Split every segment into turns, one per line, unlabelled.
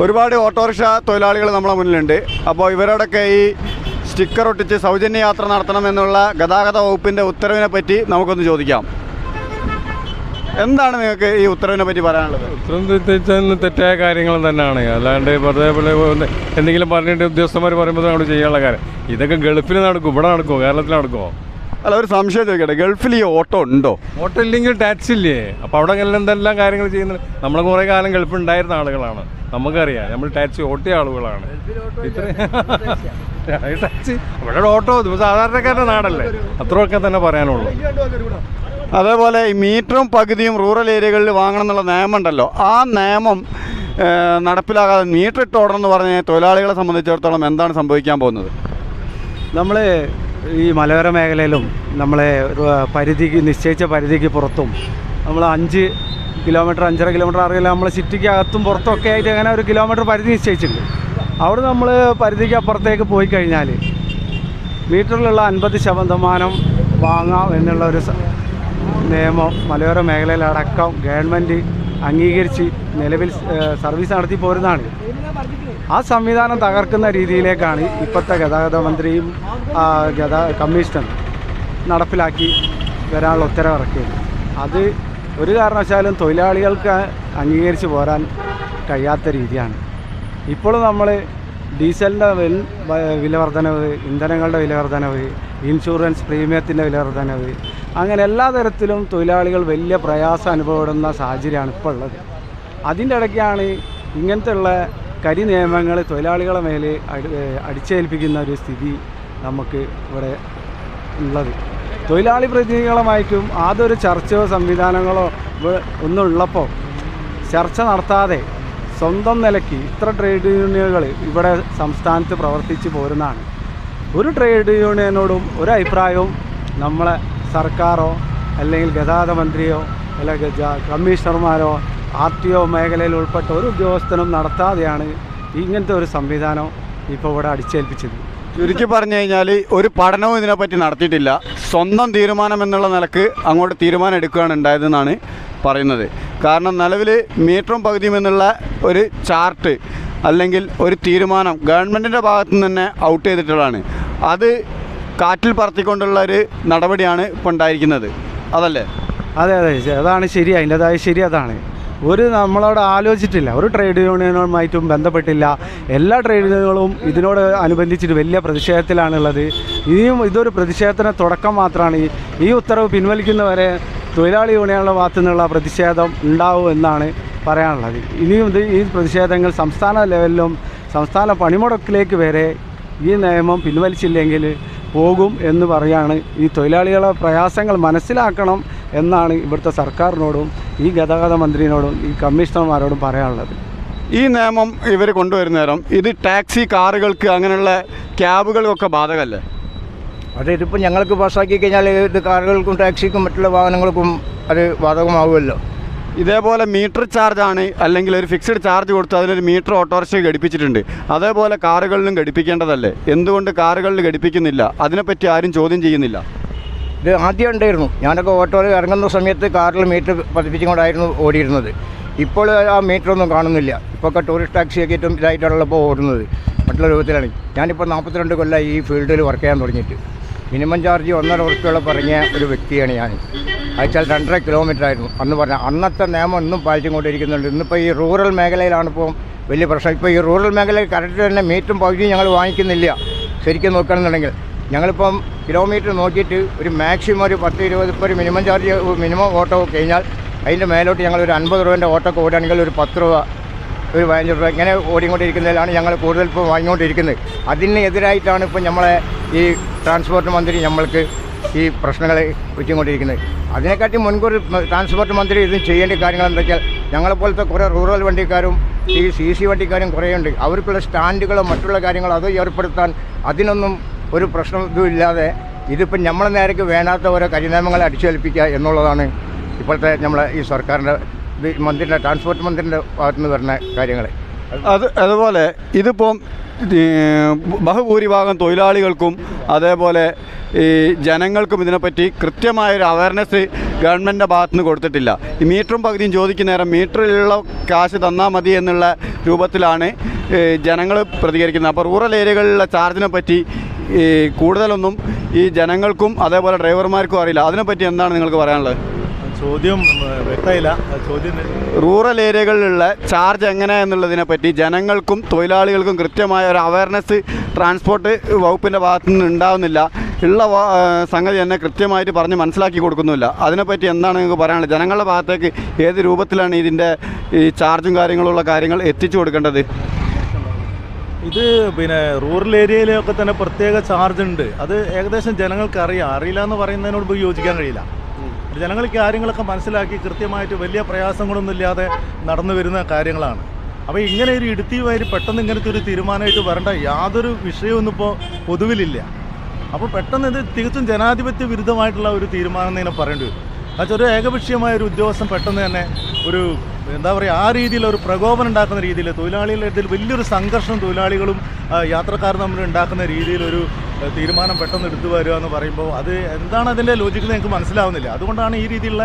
ഒരുപാട് ഓട്ടോറിക്ഷ തൊഴിലാളികൾ നമ്മളെ മുന്നിലുണ്ട്. അപ്പോൾ ഇവരോടൊക്കെ ഈ സ്റ്റിക്കർ ഒട്ടിച്ച് സൗജന്യ യാത്ര നടത്തണമെന്നുള്ള ഗതാഗത വകുപ്പിന്റെ ഉത്തരവിനെ പറ്റി നമുക്കൊന്ന് ചോദിക്കാം. എന്താണ് നിങ്ങൾക്ക് ഈ ഉത്തരവിനെ പറ്റി പറയാനുള്ളത്?
ഉത്തരം തെറ്റിച്ചെന്ന് തെറ്റായ കാര്യങ്ങൾ തന്നെയാണ്. അല്ലാണ്ട് വെറുതെ എന്തെങ്കിലും പറഞ്ഞിട്ട് ഉദ്യോഗസ്ഥന്മാർ പറയുമ്പോൾ അവിടെ ചെയ്യാനുള്ള കാര്യം. ഇതൊക്കെ ഗൾഫിൽ നടക്കും ഇവിടെ നടക്കുമോ കേരളത്തിൽ നടക്കുമോ
അല്ല ഒരു സംശയം ചോദിക്കട്ടെ. ഗൾഫിൽ ഈ ഓട്ടോ ഉണ്ടോ?
ഓട്ടോ ഇല്ലെങ്കിൽ ടാക്സ് ഇല്ലേ? അപ്പോൾ അവിടെ എന്തെല്ലാം കാര്യങ്ങൾ ചെയ്യുന്നത്? നമ്മൾ കുറേ കാലം ഗൾഫിൽ ഉണ്ടായിരുന്ന ആളുകളാണ്. നമുക്കറിയാം. നമ്മൾ ടാക്സി ഓട്ടിയ ആളുകളാണ്. ഇത്ര ടാക്സി ഇവിടെ ഓട്ടോ സാധാരണക്കാരുടെ നാടല്ലേ? അത്രയൊക്കെ തന്നെ പറയാനുള്ളൂ.
അതേപോലെ ഈ മീറ്ററും പകുതിയും റൂറൽ ഏരിയകളിൽ വാങ്ങണം എന്നുള്ള നിയമമുണ്ടല്ലോ. ആ നിയമം നടപ്പിലാകാതെ മീറ്റർ ഇട്ട് ഓടണം എന്ന് പറഞ്ഞാൽ തൊഴിലാളികളെ സംബന്ധിച്ചിടത്തോളം എന്താണ് സംഭവിക്കാൻ പോകുന്നത്?
നമ്മൾ ഈ മലയോര മേഖലയിലും നമ്മളെ പരിധിക്ക് നിശ്ചയിച്ച പരിധിക്ക് പുറത്തും നമ്മൾ അഞ്ച് കിലോമീറ്റർ അഞ്ചര കിലോമീറ്റർ ആറ് കിലോ നമ്മൾ സിറ്റിക്ക് അകത്തും പുറത്തൊക്കെ ആയിട്ട് അങ്ങനെ ഒരു കിലോമീറ്റർ പരിധി നിശ്ചയിച്ചിട്ടുണ്ട്. അവിടെ നമ്മൾ പരിധിക്ക് അപ്പുറത്തേക്ക് പോയി കഴിഞ്ഞാൽ മീറ്ററിലുള്ള അൻപത് ശതമാനം വാങ്ങാം എന്നുള്ള ഒരു നിയമം മലയോര മേഖലയിലടക്കം ഗവൺമെന്റ് അംഗീകരിച്ച് നിലവിൽ സർവീസ് നടത്തി പോരുന്നതാണ്. ആ സംവിധാനം തകർക്കുന്ന രീതിയിലേക്കാണ് ഇപ്പോഴത്തെ ഗതാഗത മന്ത്രിയും ഗതാ കമ്മീഷണർ നടപ്പിലാക്കി വരാനുള്ള ഉത്തരവിറക്കിയത്. അത് ഒരു കാരണവശാലും തൊഴിലാളികൾക്ക് അംഗീകരിച്ച് പോരാൻ കഴിയാത്ത രീതിയാണ്. ഇപ്പോൾ നമ്മൾ ഡീസലിന്റെ വില വർധനവ് ഇന്ധനങ്ങളുടെ വില വർധനവ് ഇൻഷുറൻസ് പ്രീമിയത്തിന്റെ വില വർധനവ് അങ്ങനെ എല്ലാ തരത്തിലും തൊഴിലാളികൾ വലിയ പ്രയാസം അനുഭവപ്പെടുന്ന സാഹചര്യമാണ് ഇപ്പോൾ ഉള്ളത് അതിന്റെ ഇടയ്ക്കാണ് ഇങ്ങനത്തെ ഉള്ള കരി നിയമങ്ങൾ തൊഴിലാളികളെ മേലെ അടിച്ചേൽപ്പിക്കുന്ന ഒരു സ്ഥിതി നമുക്ക് ഇവിടെ ഉള്ളത്. തൊഴിലാളി പ്രതിനിധികളുമായിട്ടും ആതൊരു ചർച്ചയോ സംവിധാനങ്ങളോ ഒന്നും ഉള്ളപ്പോൾ ചർച്ച നടത്താതെ സ്വന്തം നിലയ്ക്ക് ഇത്ര ട്രേഡ് യൂണിയനുകൾ ഇവിടെ സംസ്ഥാനത്ത് പ്രവർത്തിച്ച് പോരുന്നതാണ്. ഒരു ട്രേഡ് യൂണിയനോടും ഒരു അഭിപ്രായവും നമ്മളെ സർക്കാരോ അല്ലെങ്കിൽ ഗതാഗത മന്ത്രിയോ അല്ലെങ്കിൽ കമ്മീഷണർമാരോ ആർ ടി ഒ മേഖലയിൽ ഉൾപ്പെട്ട ഒരു ഉദ്യോഗസ്ഥനും നടത്താതെയാണ് ഇങ്ങനത്തെ ഒരു സംവിധാനം ഇപ്പോൾ ഇവിടെ അടിച്ചേൽപ്പിച്ചത്.
ചുരുക്കി പറഞ്ഞു കഴിഞ്ഞാൽ ഒരു പഠനവും ഇതിനെപ്പറ്റി നടത്തിയിട്ടില്ല. സ്വന്തം തീരുമാനം എന്നുള്ള നിലയ്ക്ക് അങ്ങോട്ട് തീരുമാനം എടുക്കുകയാണ് ഉണ്ടായതെന്നാണ് പറയുന്നത്. കാരണം നിലവിൽ മീറ്ററും പകുതിയും എന്നുള്ള ഒരു ചാർട്ട് അല്ലെങ്കിൽ ഒരു തീരുമാനം ഗവൺമെന്റിന്റെ ഭാഗത്തു നിന്ന് തന്നെ ഔട്ട് ചെയ്തിട്ടുള്ളതാണ്. അത് കാറ്റിൽ പറത്തിക്കൊണ്ടുള്ള ഒരു നടപടിയാണ് ഇപ്പോൾ ഉണ്ടായിരിക്കുന്നത്. അതല്ലേ?
അതെ അതെ അതാണ് ശരി. അതിന്റെതായ ശരി അതാണ്. ഒരു നമ്മളവിടെ ആലോചിച്ചിട്ടില്ല. ഒരു ട്രേഡ് യൂണിയനുമായിട്ടും ബന്ധപ്പെട്ടില്ല. എല്ലാ ട്രേഡ് യൂണിയനുകളും ഇതിനോട് അനുബന്ധിച്ചിട്ട് വലിയ പ്രതിഷേധത്തിലാണുള്ളത്. ഇനിയും ഇതൊരു പ്രതിഷേധത്തിന് തുടക്കം മാത്രമാണ്. ഈ ഉത്തരവ് പിൻവലിക്കുന്നവരെ തൊഴിലാളി യൂണിയനുകളുടെ ഭാഗത്തു നിന്നുള്ള പ്രതിഷേധം ഉണ്ടാവും എന്നാണ് പറയാനുള്ളത്. ഇനിയും ഇത് ഈ പ്രതിഷേധങ്ങൾ സംസ്ഥാന ലെവലിലും സംസ്ഥാന പണിമുടക്കിലേക്ക് വരെ ഈ നിയമം പിൻവലിച്ചില്ലെങ്കിൽ പോകും എന്ന് പറയാണ് ഈ തൊഴിലാളികളെ പ്രയാസങ്ങൾ മനസ്സിലാക്കണം എന്നാണ് ഇവിടുത്തെ സർക്കാരിനോടും ഈ ഗതാഗത മന്ത്രിയോടും ഈ കമ്മീഷണർമാരോടും പറയാനുള്ളത്.
ഈ നിയമം ഇവർ കൊണ്ടുവരുന്ന നേരം ഇത് ടാക്സി കാറുകൾക്ക് അങ്ങനെയുള്ള ക്യാബുകൾക്കൊക്കെ ബാധകമല്ലേ
അത് ഇതിപ്പോൾ ഞങ്ങൾക്ക് പാസ്സാക്കി കഴിഞ്ഞാൽ ഇത് കാറുകൾക്കും ടാക്സിക്കും മറ്റുള്ള വാഹനങ്ങൾക്കും അത് ബാധകമാവുമല്ലോ.
ഇതേപോലെ മീറ്റർ ചാർജാണ് അല്ലെങ്കിൽ ഒരു ഫിക്സഡ് ചാർജ് കൊടുത്ത് അതിനൊരു മീറ്റർ ഓട്ടോറിക്ഷ ഘടിപ്പിച്ചിട്ടുണ്ട്. അതേപോലെ കാറുകളിലും ഘടിപ്പിക്കേണ്ടതല്ലേ? എന്തുകൊണ്ട് കാറുകളിൽ ഘടിപ്പിക്കുന്നില്ല? അതിനെപ്പറ്റി ആരും ചോദ്യം ചെയ്യുന്നില്ല.
ഇത് ആദ്യം ഉണ്ടായിരുന്നു. ഞാനൊക്കെ ഓട്ടോയിൽ ഇറങ്ങുന്ന സമയത്ത് കാറിൽ മീറ്റർ പതിപ്പിച്ചുകൊണ്ടായിരുന്നു ഓടിയിരുന്നത്. ഇപ്പോൾ ആ മീറ്ററൊന്നും കാണുന്നില്ല. ഇപ്പോൾ ടൂറിസ്റ്റ് ടാക്സിയൊക്കെ ഏറ്റവും ഇതായിട്ടാണല്ലോ ഇപ്പോൾ ഓടുന്നത്. മറ്റുള്ള രൂപത്തിലാണ്. ഞാനിപ്പോൾ നാൽപ്പത്തിരണ്ട് കൊല്ലം ഈ ഫീൽഡിൽ വർക്ക് ചെയ്യാൻ തുടങ്ങിയിട്ട്. മിനിമം ചാർജ് ഒന്നര ഉറുപ്പിയോളം പറഞ്ഞ ഒരു വ്യക്തിയാണ് ഞാൻ. അയച്ചാൽ രണ്ടര കിലോമീറ്റർ ആയിരുന്നു. അന്ന് പറഞ്ഞ അന്നത്തെ നിയമം ഇന്നും പാലിച്ചുകൊണ്ടിരിക്കുന്നുണ്ട്. ഇന്നിപ്പോൾ ഈ റൂറൽ മേഖലയിലാണ് ഇപ്പോൾ വലിയ പ്രശ്നം. ഇപ്പോൾ ഈ റൂറൽ മേഖലയിൽ കറക്റ്റ് തന്നെ മീറ്റും പകുതിയും ഞങ്ങൾ വാങ്ങിക്കുന്നില്ല. ശരിക്കും നോക്കുകയാണെന്നുണ്ടെങ്കിൽ. ഞങ്ങളിപ്പം കിലോമീറ്റർ നോക്കിയിട്ട് ഒരു മാക്സിമം ഒരു പത്ത് ഇരുപത് ഇപ്പോൾ ഒരു മിനിമം ചാർജ് മിനിമം ഓട്ടോ കഴിഞ്ഞാൽ അതിന്റെ മേലോട്ട് ഞങ്ങൾ ഒരു അൻപത് രൂപേന്റെ ഓട്ടോ ഓടുകയാണെങ്കിൽ ഒരു പത്ത് രൂപ ഒരു പതിനഞ്ച് രൂപ ഇങ്ങനെ ഓടിക്കൊണ്ടിരിക്കുന്നതിലാണ് ഞങ്ങൾ കൂടുതൽ ഇപ്പോൾ വാങ്ങിക്കൊണ്ടിരിക്കുന്നത്. അതിന് എതിരായിട്ടാണ് ഇപ്പോൾ നമ്മളെ ഈ ട്രാൻസ്പോർട്ട് മന്ത്രി നമ്മൾക്ക് ഈ പ്രശ്നങ്ങൾ വെച്ചുകൊണ്ടിരിക്കുന്നത് അതിനെക്കാട്ടി മുൻകൂർ ട്രാൻസ്പോർട്ട് മന്ത്രി ഇത് ചെയ്യേണ്ട കാര്യങ്ങൾ എന്തൊക്കെയാൽ ഞങ്ങളെപ്പോലത്തെ കുറേ റൂറൽ വണ്ടിക്കാരും ഈ സി സി വണ്ടിക്കാരും കുറേയുണ്ട്. അവർക്കുള്ള സ്റ്റാൻഡുകളോ മറ്റുള്ള കാര്യങ്ങളോ അത് ഏർപ്പെടുത്താൻ അതിനൊന്നും ഒരു പ്രശ്നം ഇതും ഇല്ലാതെ ഇതിപ്പം നമ്മളെ നേരേക്ക് വേണ്ടാത്ത ഓരോ കരിനിയമങ്ങളെ അടിച്ചേൽപ്പിക്കുക എന്നുള്ളതാണ് ഇപ്പോഴത്തെ നമ്മളെ ഈ സർക്കാരിന്റെ മന്ത്രിന്റെ ട്രാൻസ്പോർട്ട് മന്ത്രിന്റെ ഭാഗത്തു നിന്ന് വരുന്ന കാര്യങ്ങൾ
അത് അതുപോലെ ഇതിപ്പം ബഹുഭൂരിഭാഗം തൊഴിലാളികൾക്കും അതേപോലെ ഈ ജനങ്ങൾക്കും ഇതിനെപ്പറ്റി കൃത്യമായൊരു അവയർനെസ് ഗവൺമെന്റിന്റെ ഭാഗത്തു നിന്ന് കൊടുത്തിട്ടില്ല. ഈ മീറ്ററും പകുതിയും ചോദിക്കുന്ന നേരം മീറ്ററിലുള്ള കാശ് തന്നാൽ മതി എന്നുള്ള രൂപത്തിലാണ് ജനങ്ങൾ പ്രതികരിക്കുന്നത്. അപ്പോൾ റൂറൽ ഏരിയകളിലുള്ള ചാർജിനെ പറ്റി ഈ കൂടുതലൊന്നും ഈ ജനങ്ങൾക്കും അതേപോലെ ഡ്രൈവർമാർക്കും അറിയില്ല. അതിനെപ്പറ്റി എന്താണ് നിങ്ങൾക്ക് പറയാനുള്ളത്?
ചോദ്യം വ്യക്തമില്ല ചോദ്യം
റൂറൽ ഏരിയകളിലുള്ള ചാർജ് എങ്ങനെ എന്നുള്ളതിനെ പറ്റി ജനങ്ങൾക്കും തൊഴിലാളികൾക്കും കൃത്യമായ ഒരു അവയർനെസ് ട്രാൻസ്പോർട്ട് വകുപ്പിന്റെ ഭാഗത്തു നിന്ന് ഉണ്ടാവുന്നില്ല. ഉള്ള സംഗതി തന്നെ കൃത്യമായിട്ട് പറഞ്ഞ് മനസ്സിലാക്കി കൊടുക്കുന്നില്ല അതിനെപ്പറ്റി എന്താണ് നിങ്ങൾക്ക് പറയാനുള്ളത്? ജനങ്ങളുടെ ഭാഗത്തേക്ക് ഏത് രൂപത്തിലാണ് ഇതിന്റെ ഈ ചാർജും കാര്യങ്ങളുള്ള കാര്യങ്ങൾ എത്തിച്ചു കൊടുക്കേണ്ടത്?
ഇത് പിന്നെ റൂറൽ ഏരിയയിലൊക്കെ തന്നെ പ്രത്യേക ചാർജ് ഉണ്ട്. അത് ഏകദേശം ജനങ്ങൾക്ക് അറിയാം. അറിയില്ല എന്ന് പറയുന്നതിനോട് പോയി യോജിക്കാൻ കഴിയില്ല. ജനങ്ങൾ കാര്യങ്ങളൊക്കെ മനസ്സിലാക്കി കൃത്യമായിട്ട് വലിയ പ്രയാസങ്ങളൊന്നും ഇല്ലാതെ നടന്നു വരുന്ന കാര്യങ്ങളാണ്. അപ്പോൾ ഇങ്ങനെ ഒരു ഇടുത്തി വരി പെട്ടെന്ന് ഇങ്ങനത്തെ ഒരു തീരുമാനമായിട്ട് വരേണ്ട യാതൊരു വിഷയവും ഇപ്പോൾ പൊതുവിലില്ല. അപ്പോൾ പെട്ടെന്ന് ഇത് തികച്ചും ജനാധിപത്യ വിരുദ്ധമായിട്ടുള്ള ഒരു തീരുമാനം എന്ന് തന്നെ പറയേണ്ടി വരും. എന്നുവെച്ചാൽ ഒരു ഏകപക്ഷീയമായ ഒരു ഉദ്യോഗസ്ഥൻ പെട്ടെന്ന് തന്നെ ഒരു എന്താ പറയുക ആ രീതിയിൽ ഒരു പ്രകോപനം ഉണ്ടാക്കുന്ന രീതിയിൽ തൊഴിലാളികളുടെ ഇടയിൽ വലിയൊരു സംഘർഷം തൊഴിലാളികളും യാത്രക്കാരും തമ്മിൽ ഉണ്ടാക്കുന്ന രീതിയിലൊരു തീരുമാനം പെട്ടെന്ന് എടുത്തു വരിക എന്ന് പറയുമ്പോൾ അത് എന്താണ് അതിന്റെ ലോജിക്ക് എനിക്ക് മനസ്സിലാവുന്നില്ല. അതുകൊണ്ടാണ് ഈ രീതിയിലുള്ള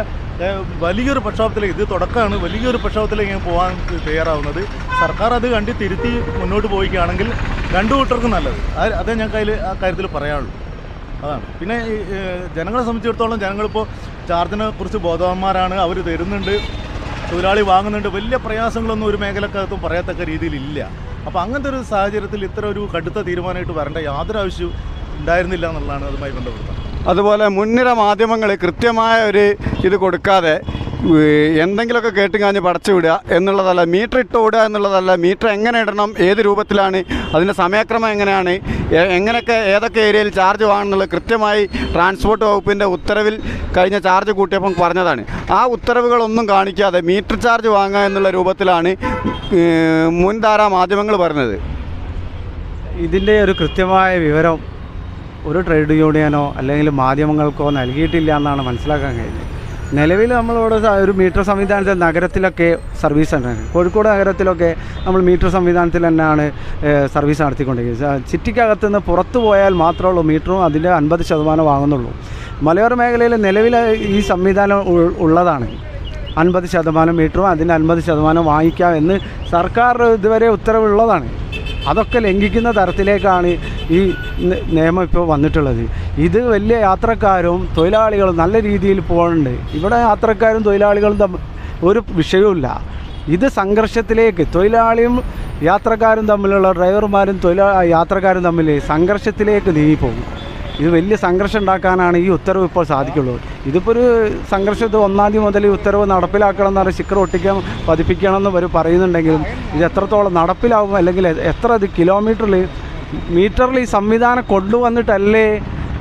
വലിയൊരു പ്രക്ഷോഭത്തിലേക്ക് ഇത് തുടക്കമാണ്. വലിയൊരു പ്രക്ഷോഭത്തിലേക്ക് ഞാൻ പോകാൻ തയ്യാറാവുന്നത്. സർക്കാർ അത് കണ്ടി തിരുത്തി മുന്നോട്ട് പോയിക്കുകയാണെങ്കിൽ രണ്ടു കൂട്ടർക്കും നല്ലത്. അതേ ഞാൻ അതിൽ ആ കാര്യത്തിൽ പറയാനുള്ളൂ. അതാണ്. പിന്നെ ജനങ്ങളെ സംബന്ധിച്ചിടത്തോളം ജനങ്ങളിപ്പോൾ ചാർജിനെ കുറിച്ച് ബോധവാന്മാരാണ്. അവർ തരുന്നുണ്ട്. തൊഴിലാളി വാങ്ങുന്നുണ്ട്. വലിയ പ്രയാസങ്ങളൊന്നും ഒരു മേഖലക്കകത്തും പറയത്തക്ക രീതിയിലില്ല. അപ്പോൾ അങ്ങനത്തെ ഒരു സാഹചര്യത്തിൽ ഇത്ര ഒരു കടുത്ത തീരുമാനമായിട്ട് വരേണ്ട യാതൊരു ആവശ്യവും ഉണ്ടായിരുന്നില്ല എന്നുള്ളതാണ് അതുമായി ബന്ധപ്പെടുന്നത്
അതുപോലെ മുൻനിര മാധ്യമങ്ങൾ കൃത്യമായ ഒരു ഇത് കൊടുക്കാതെ എന്തെങ്കിലുമൊക്കെ കേട്ടും കാഞ്ഞ് പടച്ചു വിടുക എന്നുള്ളതല്ല മീറ്റർ ഇട്ട് വിടുക എന്നുള്ളതല്ല മീറ്റർ എങ്ങനെ ഇടണം ഏത് രൂപത്തിലാണ് അതിന്റെ സമയക്രമം എങ്ങനെയാണ് എങ്ങനെയൊക്കെ ഏതൊക്കെ ഏരിയയിൽ ചാർജ് വാങ്ങണമെന്നുള്ളത് കൃത്യമായി ട്രാൻസ്പോർട്ട് വകുപ്പിന്റെ ഉത്തരവിൽ കഴിഞ്ഞ ചാർജ് കൂട്ടിയപ്പം പറഞ്ഞതാണ്. ആ ഉത്തരവുകളൊന്നും കാണിക്കാതെ മീറ്റർ ചാർജ് വാങ്ങുക എന്നുള്ള രൂപത്തിലാണ് മുൻധാര മാധ്യമങ്ങൾ പറഞ്ഞത്.
ഇതിന്റെ ഒരു കൃത്യമായ വിവരം ഒരു ട്രേഡ് യൂണിയനോ അല്ലെങ്കിൽ മാധ്യമങ്ങൾക്കോ നൽകിയിട്ടില്ല എന്നാണ് മനസ്സിലാക്കാൻ കഴിഞ്ഞത്. നിലവിൽ നമ്മളിവിടെ ഒരു മീറ്റർ സംവിധാനത്തിൽ നഗരത്തിലൊക്കെ സർവീസ് തന്നെയാണ് കോഴിക്കോട് നഗരത്തിലൊക്കെ നമ്മൾ മീറ്റർ സംവിധാനത്തിൽ തന്നെയാണ് സർവീസ് നടത്തിക്കൊണ്ടിരിക്കുന്നത്. സിറ്റിക്കകത്ത് നിന്ന് പുറത്തു പോയാൽ മാത്രമേ ഉള്ളൂ മീറ്ററും അതിന്റെ അൻപത് ശതമാനം വാങ്ങുന്നുള്ളൂ. മലയോര മേഖലയിൽ നിലവിൽ ഈ സംവിധാനം ഉള്ളതാണ്. അൻപത് ശതമാനം മീറ്ററും അതിന്റെ അൻപത് ശതമാനം വാങ്ങിക്കാം എന്ന് സർക്കാർ ഇതുവരെ ഉത്തരവുള്ളതാണ്. അതൊക്കെ ലംഘിക്കുന്ന തരത്തിലേക്കാണ് ഈ നിയമം ഇപ്പോൾ വന്നിട്ടുള്ളത്. ഇത് വലിയ യാത്രക്കാരും തൊഴിലാളികളും നല്ല രീതിയിൽ പോകുന്നുണ്ട് ഇവിടെ യാത്രക്കാരും തൊഴിലാളികളും തമ്മിൽ ഒരു വിഷയവുമില്ല. ഇത് സംഘർഷത്തിലേക്ക് തൊഴിലാളിയും യാത്രക്കാരും തമ്മിലുള്ള ഡ്രൈവർമാരും തൊഴിലാ യാത്രക്കാരും തമ്മിൽ സംഘർഷത്തിലേക്ക് നീങ്ങിപ്പോകും. ഇത് വലിയ സംഘർഷം ഉണ്ടാക്കാനാണ് ഈ ഉത്തരവ് ഇപ്പോൾ സാധിക്കുള്ളൂ ഇതിപ്പോൾ ഒരു സംഘർഷത്തിൽ ഒന്നാം തീയതി മുതൽ ഈ ഉത്തരവ് നടപ്പിലാക്കണം എന്ന് പറഞ്ഞാൽ സ്റ്റിക്കർ ഒട്ടിക്കാൻ പതിപ്പിക്കണം എന്ന് അവർ പറയുന്നുണ്ടെങ്കിലും ഇത് എത്രത്തോളം നടപ്പിലാവും അല്ലെങ്കിൽ എത്ര ഇത് കിലോമീറ്ററിൽ മീറ്ററിൽ ഈ സംവിധാനം കൊണ്ടുവന്നിട്ടല്ലേ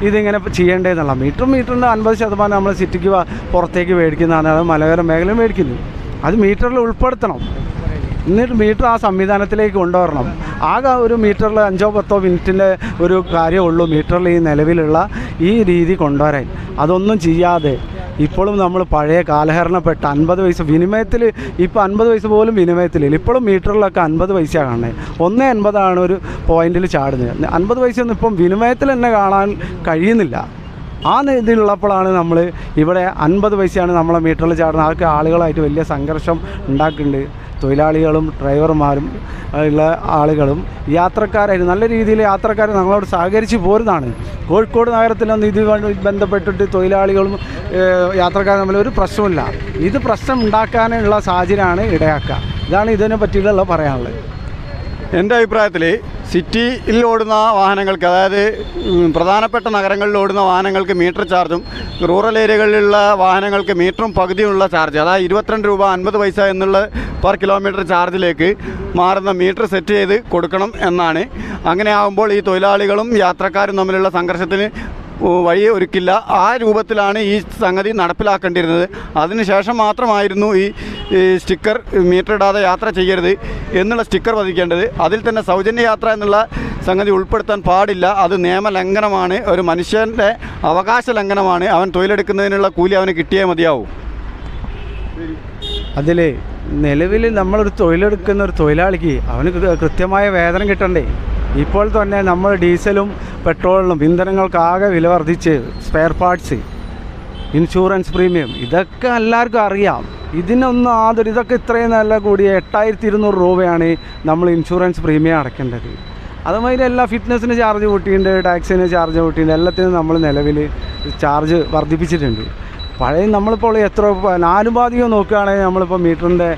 ഇതിങ്ങനെ ചെയ്യേണ്ടതെന്നുള്ള. മീറ്റർ മീറ്ററിന്റെ അൻപത് ശതമാനം നമ്മൾ സിറ്റിക്ക് പുറത്തേക്ക് മേടിക്കുന്നതാണ്. അത് മലയോര മേഖല മേടിക്കുന്നത് അത് മീറ്ററിൽ ഉൾപ്പെടുത്തണം. എന്നിട്ട് മീറ്റർ ആ സംവിധാനത്തിലേക്ക് കൊണ്ടുവരണം. ആകെ ഒരു മീറ്ററിൽ അഞ്ചോ പത്തോ മിനിറ്റിന്റെ ഒരു കാര്യമുള്ളൂ മീറ്ററിൽ ഈ നിലവിലുള്ള ഈ രീതി കൊണ്ടുവരാൻ. അതൊന്നും ചെയ്യാതെ ഇപ്പോഴും നമ്മൾ പഴയ കാലഹരണപ്പെട്ട അൻപത് പൈസ വിനിമയത്തിൽ ഇപ്പോൾ അൻപത് പൈസ പോലും വിനിമയത്തിലില്ല. ഇപ്പോഴും മീറ്ററിലൊക്കെ അൻപത് പൈസയാണ് കാണുന്നത്. ഒന്ന് അൻപതാണ് ഒരു പോയിന്റിൽ ചാടുന്നത്. അൻപത് ഒന്നും ഇപ്പം വിനിമയത്തിൽ തന്നെ കാണാൻ കഴിയുന്നില്ല. ആ ഇതിലുള്ളപ്പോഴാണ് നമ്മൾ ഇവിടെ അൻപത് പൈസയാണ് നമ്മളെ മീറ്ററിൽ ചാടുന്നത് ആൾക്ക് ആളുകളായിട്ട് വലിയ സംഘർഷം ഉണ്ടാക്കുന്നുണ്ട്. തൊഴിലാളികളും ഡ്രൈവർമാരും ഉള്ള ആളുകളും യാത്രക്കാരായിട്ട് നല്ല രീതിയിൽ യാത്രക്കാർ ഞങ്ങളോട് സഹകരിച്ച് പോരുന്നതാണ്. കോഴിക്കോട് നഗരത്തിലൊന്നും ഇത് ബന്ധപ്പെട്ടിട്ട് തൊഴിലാളികളും യാത്രക്കാരും തമ്മിൽ ഒരു പ്രശ്നമില്ല ഇത് പ്രശ്നം ഉണ്ടാക്കാനുള്ള സാഹചര്യമാണ് ഇടയാക്കുക. ഇതാണ് ഇതിനെ പറ്റിയിട്ടുള്ള പറയാനുള്ളത്.
എന്റെ അഭിപ്രായത്തിൽ സിറ്റിയിൽ ഓടുന്ന വാഹനങ്ങൾക്ക് അതായത് പ്രധാനപ്പെട്ട നഗരങ്ങളിൽ ഓടുന്ന വാഹനങ്ങൾക്ക് മീറ്റർ ചാർജും റൂറൽ ഏരിയകളിലുള്ള വാഹനങ്ങൾക്ക് മീറ്ററും പകുതിയുള്ള ചാർജ് അതായത് ഇരുപത്തിരണ്ട് രൂപ അൻപത് പൈസ എന്നുള്ള പെർ കിലോമീറ്റർ ചാർജിലേക്ക് മാറുന്ന മീറ്റർ സെറ്റ് ചെയ്ത് കൊടുക്കണം എന്നാണ്. അങ്ങനെ ആകുമ്പോൾ ഈ തൊഴിലാളികളും യാത്രക്കാരും തമ്മിലുള്ള സംഘർഷത്തിന് വഴി ഒരുക്കില്ല. ആ രൂപത്തിലാണ് ഈ സംഗതി നടപ്പിലാക്കേണ്ടിയിരുന്നത്. അതിനുശേഷം മാത്രമായിരുന്നു ഈ സ്റ്റിക്കർ മീറ്റർ ഇടാതെ യാത്ര ചെയ്യരുത് എന്നുള്ള സ്റ്റിക്കർ പതിക്കേണ്ടത്. അതിൽ തന്നെ സൗജന്യ യാത്ര എന്നുള്ള സംഗതി ഉൾപ്പെടുത്താൻ പാടില്ല. അത് നിയമലംഘനമാണ് ഒരു മനുഷ്യന്റെ അവകാശ ലംഘനമാണ്. അവൻ തൊഴിലെടുക്കുന്നതിനുള്ള കൂലി അവന് കിട്ടിയേ മതിയാവും.
അതിൽ നിലവിൽ നമ്മളൊരു തൊഴിലെടുക്കുന്ന ഒരു തൊഴിലാളിക്ക് അവന് കൃത്യമായ വേതനം കിട്ടണ്ടേ? ഇപ്പോൾ തന്നെ നമ്മൾ ഡീസലും പെട്രോളിനും ഇന്ധനങ്ങൾക്കാകെ വില വർദ്ധിച്ച് സ്പെയർ പാർട്സ് ഇൻഷുറൻസ് പ്രീമിയം ഇതൊക്കെ എല്ലാവർക്കും അറിയാം. ഇതിനൊന്നും ആദ്യം ഇതൊക്കെ ഇത്രയും നല്ല കൂടിയ എട്ടായിരത്തി ഇരുന്നൂറ് രൂപയാണ് നമ്മൾ ഇൻഷുറൻസ് പ്രീമിയം അടയ്ക്കേണ്ടത്. അതുമാതിരി എല്ലാ ഫിറ്റ്നസ്സിന് ചാർജ് കൂട്ടിയിട്ടുണ്ട് ടാക്സിന് ചാർജ് കൂട്ടിയിട്ടുണ്ട് എല്ലാത്തിനും നമ്മൾ നിലവിൽ ചാർജ് വർദ്ധിപ്പിച്ചിട്ടുണ്ട്. പഴയ നമ്മളിപ്പോൾ എത്ര നാലുപാധികം നോക്കുകയാണെങ്കിൽ നമ്മളിപ്പോൾ മീറ്ററിന്റെ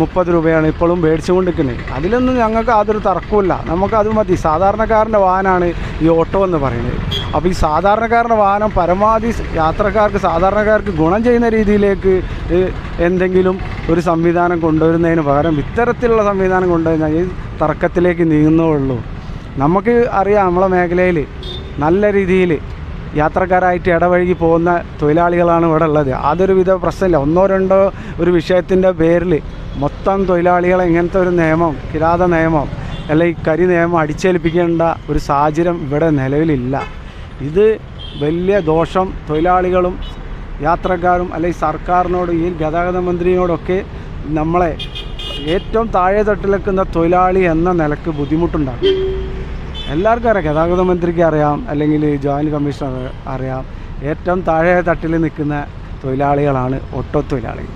മുപ്പത് രൂപയാണ് ഇപ്പോഴും മേടിച്ചു കൊണ്ടിരിക്കുന്നത് അതിലൊന്നും ഞങ്ങൾക്ക് അതൊരു തർക്കമില്ല നമുക്കത് മതി. സാധാരണക്കാരന്റെ വാഹനമാണ് ഈ ഓട്ടോ എന്ന് പറയുന്നത്. അപ്പോൾ ഈ സാധാരണക്കാരന്റെ വാഹനം പരമാവധി യാത്രക്കാർക്ക് സാധാരണക്കാർക്ക് ഗുണം ചെയ്യുന്ന രീതിയിലേക്ക് എന്തെങ്കിലും ഒരു സംവിധാനം കൊണ്ടുവരുന്നതിന് പകരം ഇത്തരത്തിലുള്ള സംവിധാനം കൊണ്ടുവരുന്ന ഈ തർക്കത്തിലേക്ക് നീങ്ങുന്നുള്ളൂ നമുക്ക് അറിയാം നമ്മളെ മേഖലയിൽ നല്ല രീതിയിൽ യാത്രക്കാരായിട്ട് ഇടവഴുകി പോകുന്ന തൊഴിലാളികളാണ് ഇവിടെ ഉള്ളത്. അതൊരു വിധ പ്രശ്നമില്ല. ഒന്നോ രണ്ടോ ഒരു വിഷയത്തിന്റെ പേരിൽ മൊത്തം തൊഴിലാളികളെ ഇങ്ങനത്തെ ഒരു നിയമം കിരാത നിയമം അല്ലെങ്കിൽ കരി നിയമം അടിച്ചേൽപ്പിക്കേണ്ട ഒരു സാഹചര്യം ഇവിടെ നിലവിലില്ല. ഇത് വലിയ ദോഷം തൊഴിലാളികളും യാത്രക്കാരും അല്ലെങ്കിൽ സർക്കാരിനോട് ഈ ഗതാഗത മന്ത്രിയോടൊക്കെ നമ്മളെ ഏറ്റവും താഴെ തട്ടിലെക്കുന്ന തൊഴിലാളി എന്ന നിലയ്ക്ക് ബുദ്ധിമുട്ടുണ്ടാകും എല്ലാവർക്കും അറിയാം. ഗതാഗത മന്ത്രിക്ക് അറിയാം അല്ലെങ്കിൽ ജോയിന്റ് കമ്മീഷണർ അറിയാം. ഏറ്റവും താഴെ തട്ടിൽ നിൽക്കുന്ന തൊഴിലാളികളാണ് ഓട്ടോ തൊഴിലാളികൾ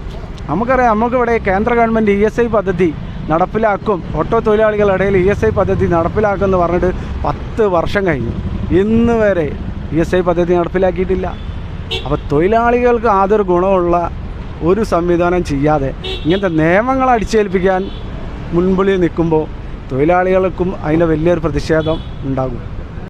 നമുക്കറിയാം നമുക്കിവിടെ കേന്ദ്ര ഗവൺമെന്റ് ഇ എസ് ഐ പദ്ധതി നടപ്പിലാക്കും. ഓട്ടോ തൊഴിലാളികളുടെ ഇടയിൽ ഇ എസ് ഐ പദ്ധതി നടപ്പിലാക്കും എന്ന് പറഞ്ഞിട്ട് പത്ത് വർഷം കഴിഞ്ഞു. ഇന്ന് വരെ ഇ എസ് ഐ പദ്ധതി നടപ്പിലാക്കിയിട്ടില്ല. അപ്പോൾ തൊഴിലാളികൾക്ക് യാതൊരു ഗുണമുള്ള ഒരു സംവിധാനം ചെയ്യാതെ ഇങ്ങനത്തെ നിയമങ്ങൾ അടിച്ചേൽപ്പിക്കാൻ മുൻപിൽ നിൽക്കുമ്പോൾ തൊഴിലാളികൾക്കും അതിന് വലിയൊരു പ്രതിഷേധം ഉണ്ടാകും.